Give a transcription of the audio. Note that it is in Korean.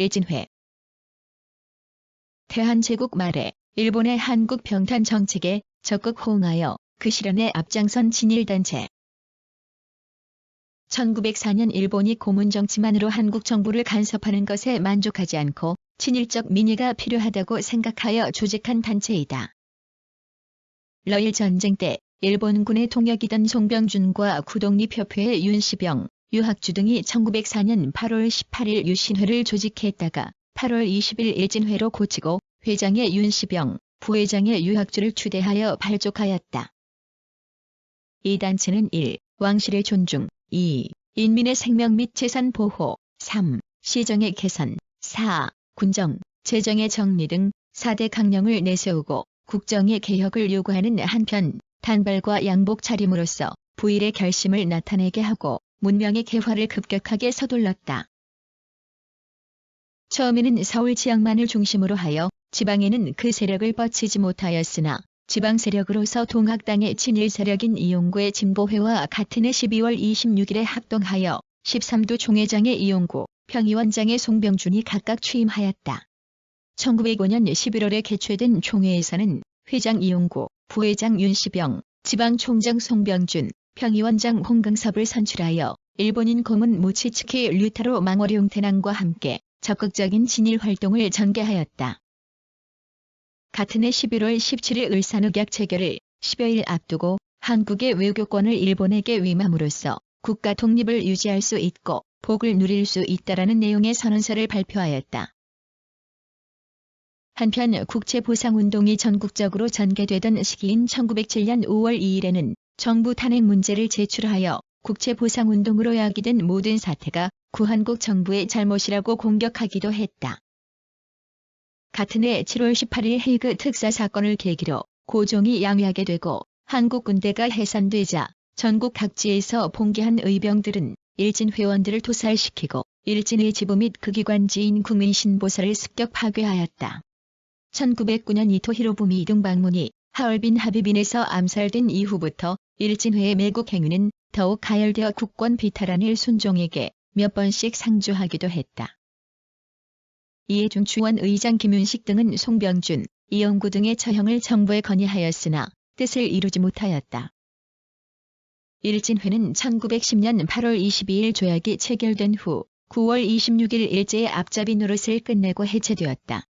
일진회 대한제국 말에 일본의 한국 병탄 정책에 적극 호응하여 그 실현에 앞장선 진일단체 1904년 일본이 고문 정치만으로 한국 정부를 간섭하는 것에 만족하지 않고 친일적 민의가 필요하다고 생각하여 조직한 단체이다. 러일 전쟁 때 일본군의 통역이던 송병준과 구독립협회의 윤시병, 유학주 등이 1904년 8월 18일 유신회를 조직했다가 8월 20일 일진회로 고치고 회장의 윤시병, 부회장의 유학주를 추대하여 발족하였다. 이 단체는 1. 왕실의 존중 2. 인민의 생명 및 재산 보호 3. 시정의 개선 4. 군정, 재정의 정리 등 4대 강령을 내세우고 국정의 개혁을 요구하는 한편 단발과 양복 차림으로써 부일의 결심을 나타내게 하고 문명의 개화를 급격하게 서둘렀다. 처음에는 서울 지역만을 중심으로 하여 지방에는 그 세력을 뻗치지 못하였으나 지방 세력으로서 동학당의 친일 세력인 이용구의 진보회와 같은 해 12월 26일에 합동하여 13도 총회장의 이용구, 평의원장의 송병준이 각각 취임하였다. 1905년 11월에 개최된 총회에서는 회장 이용구, 부회장 윤시병, 지방총장 송병준, 평의원장 홍강섭을 선출하여 일본인 고문 모치츠키 류타로 망월용 태난과 함께 적극적인 진일 활동을 전개하였다. 같은 해 11월 17일 을산의약 체결을 10여일 앞두고 한국의 외교권을 일본에게 위임함으로써 국가 독립을 유지할 수 있고 복을 누릴 수 있다라는 내용의 선언서를 발표하였다. 한편 국채보상운동이 전국적으로 전개되던 시기인 1907년 5월 2일에는 정부 탄핵 문제를 제출하여 국채보상운동으로 야기된 모든 사태가 구한국 정부의 잘못이라고 공격하기도 했다. 같은 해 7월 18일 헤이그 특사 사건을 계기로 고종이 양위하게 되고 한국 군대가 해산되자 전국 각지에서 봉기한 의병들은 일진 회원들을 토살시키고 일진의 지부 및 그 기관지인 국민신보사를 습격 파괴하였다. 1909년 이토 히로부미 등 방문이 하얼빈 하비빈에서 암살된 이후부터 일진회의 매국 행위는 더욱 가열되어 국권 비탈한일 순종에게 몇 번씩 상주하기도 했다. 이에 중추원 의장 김윤식 등은 송병준, 이영구 등의 처형을 정부에 건의하였으나 뜻을 이루지 못하였다. 일진회는 1910년 8월 22일 조약이 체결된 후 9월 26일 일제의 앞잡이 노릇을 끝내고 해체되었다.